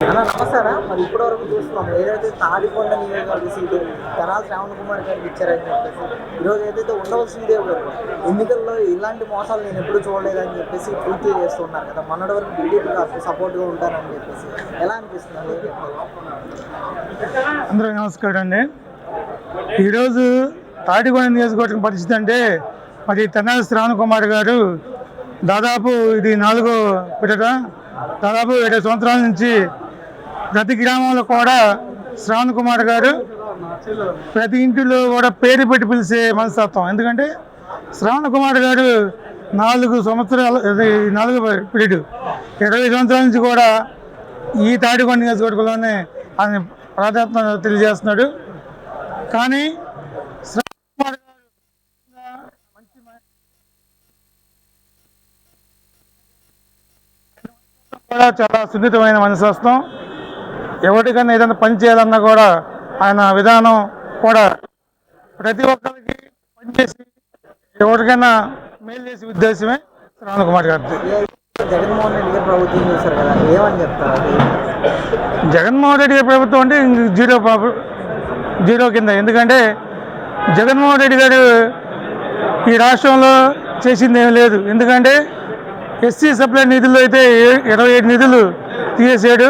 నమస్కారం. నమస్తారా మరి ఇప్పటి వరకు చూస్తున్నాం. ఏదైతే తాడికొండ నియోజకవర్గ సీటు తెనాలి శ్రావణ కుమార్ గారికి ఇచ్చారని చెప్పేసి ఈరోజు ఏదైతే ఉండవలసిందే గారు ఎన్నికల్లో ఇలాంటి మోసాలు నేను ఎప్పుడు చూడలేదని చెప్పేసి పూర్తి చేస్తున్నారు కదా. మొన్నటి వరకు టీడీపీ సపోర్ట్గా ఉంటారని చెప్పేసి ఎలా అనిపిస్తుంది? అందరూ నమస్కారం అండి. ఈరోజు తాడికొండ నియోజకవర్గం పరిస్థితి అంటే మరి తెనాలి శ్రావణ కుమార్ గారు దాదాపు ఇది నాలుగో పిటట దాదాపు ఏడు సంవత్సరాల నుంచి ప్రతి గ్రామంలో కూడా శ్రావణ్ కుమార్ గారు ప్రతి ఇంటిలో కూడా పేరు పెట్టి పిలిచే మనస్తత్వం. ఎందుకంటే శ్రావణ్ కుమార్ గారు నాలుగు సంవత్సరాలు నాలుగు పీరియడ్ ఇరవై సంవత్సరాల నుంచి కూడా ఈ తాడికొండ నియోజకవర్గంలోనే ఆయన ప్రాధాన్యత తెలియజేస్తున్నాడు. కానీ గారు కూడా చాలా సున్నితమైన మనస్తత్వం. ఎవరికైనా ఏదైనా పని చేయాలన్నా కూడా ఆయన విధానం కూడా ప్రతి ఒక్కరికి పనిచేసి ఎవరికైనా మేలు చేసే ఉద్దేశమే శ్రావణ్ కుమార్ గారిది. జగన్మోహన్ రెడ్డి గారు ప్రభుత్వం చూశారు కదా ఏమని చెప్తారు జగన్మోహన్ రెడ్డి గారి ప్రభుత్వం అంటే ఇంక జీరో జీరో కింద. ఎందుకంటే జగన్మోహన్ రెడ్డి గారు ఈ రాష్ట్రంలో చేసింది ఏం లేదు. ఎందుకంటే ఎస్సీ సప్లై నిధులు అయితే ఇరవై ఏడు నిధులు తీసేసాడు.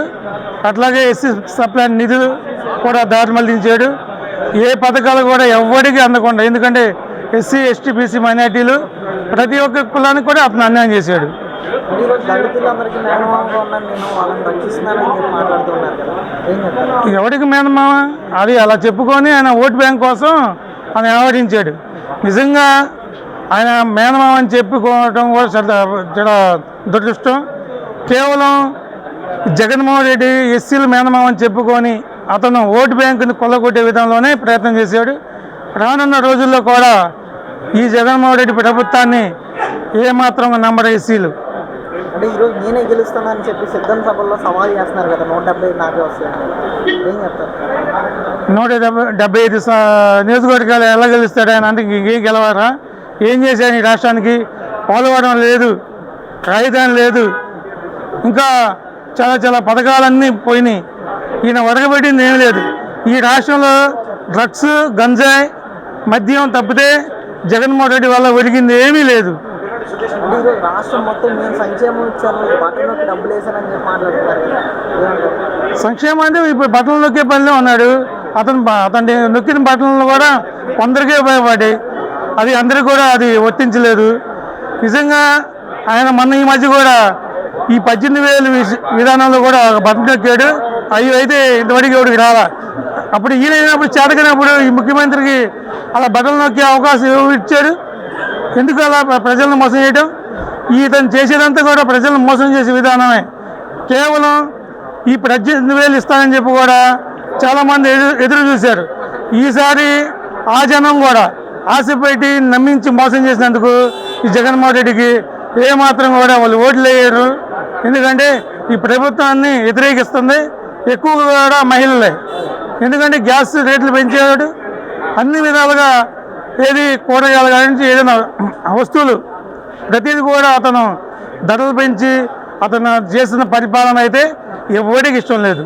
అట్లాగే ఎస్సీ సప్లై నిధులు కూడా దారి మళ్ళించాడు ఏ పథకాలు కూడా ఎవరికి అందకుండా ఎందుకంటే ఎస్సీ ఎస్టీ బీసీ మైనార్టీలు ప్రతి ఒక్క కులానికి కూడా అతను అన్యాయం చేశాడు. ఎవరికి మేనమామ? అది అలా చెప్పుకొని ఆయన ఓటు బ్యాంక్ కోసం ఆయన వ్యవహరించాడు నిజంగా ఆయన మేనమామ అని చెప్పుకోవడం కూడా చాలా చాలా దురదృష్టం. కేవలం జగన్మోహన్ రెడ్డి ఎస్సీలు మేనమామ అని చెప్పుకొని అతను ఓటు బ్యాంకుని కొల్లగొట్టే విధంలోనే ప్రయత్నం చేశాడు. రానున్న రోజుల్లో కూడా ఈ జగన్మోహన్ రెడ్డి ప్రభుత్వాన్ని ఏమాత్రం నమ్మరు ఎస్సీలు. అంటే ఈరోజు నేనే గెలుస్తానని చెప్పి సిద్ధం సభల్లో సవాల్ చేస్తున్నారు కదా నూట డెబ్బై నాకే వస్తాయని. ఏం చెప్తారు? నూట డెబ్బై డెబ్బై ఐదు నియోజకవర్గాలు ఎలా గెలుస్తాడు ఆయన అంటే ఇంకేం గెలవారా? ఏం చేశాను ఈ రాష్ట్రానికి? పోలవరం లేదు రాజధాని లేదు. ఇంకా చాలా చాలా పథకాలన్నీ పోయినాయి. ఈయన ఒరగబెట్టింది ఏం లేదు. ఈ రాష్ట్రంలో డ్రగ్స్ గంజాయి మద్యం తప్పితే జగన్మోహన్ రెడ్డి వల్ల ఒరిగింది ఏమీ లేదు. సంక్షేమం అంటే ఇప్పుడు బట్టలు నొక్కే పనిలో ఉన్నాడు. అతను అతని నొక్కిన బట్టలను కూడా కొందరికే ఉపయోగపడ్డాయి. అది అందరికీ కూడా అది వర్తించలేదు. నిజంగా ఆయన మొన్న ఈ మధ్య కూడా ఈ పద్దెనిమిది వేలు విష- విధానంలో కూడా ఒక బట్టలు నొక్కాడు అవి అయితే ఇంతవరకు ఎవరికి రాలా? అప్పుడు ఈయన అయినప్పుడు చేతకనప్పుడు ఈ ముఖ్యమంత్రికి అలా బట్టలు నొక్కే అవకాశం ఇచ్చాడు? ఎందుకు అలా ప్రజలను మోసం చేయడం ఇతను చేసేదంతా కూడా ప్రజలను మోసం చేసే విధానమే. కేవలం ఈ పద్దెనిమిది వేలు ఇస్తానని చెప్పి కూడా చాలామంది ఎదురు ఎదురు చూశారు. ఈసారి ఆ జనం కూడా ఆశపెట్టి నమ్మించి మోసం చేసినందుకు ఈ జగన్మోహన్ రెడ్డికి ఏమాత్రం కూడా వాళ్ళు ఓట్లు వేయరు ఎందుకంటే ఈ ప్రభుత్వాన్ని వ్యతిరేకిస్తుంది. ఎక్కువగా కూడా మహిళలే. ఎందుకంటే గ్యాస్ రేట్లు పెంచేవాడు అన్ని విధాలుగా ఏది కూరగాయలు కానీ ఏదైనా వస్తువులు ప్రతిదీ కూడా అతను ధరలు పెంచి అతను చేసిన పరిపాలన అయితే ఎవరికి ఇష్టం లేదు.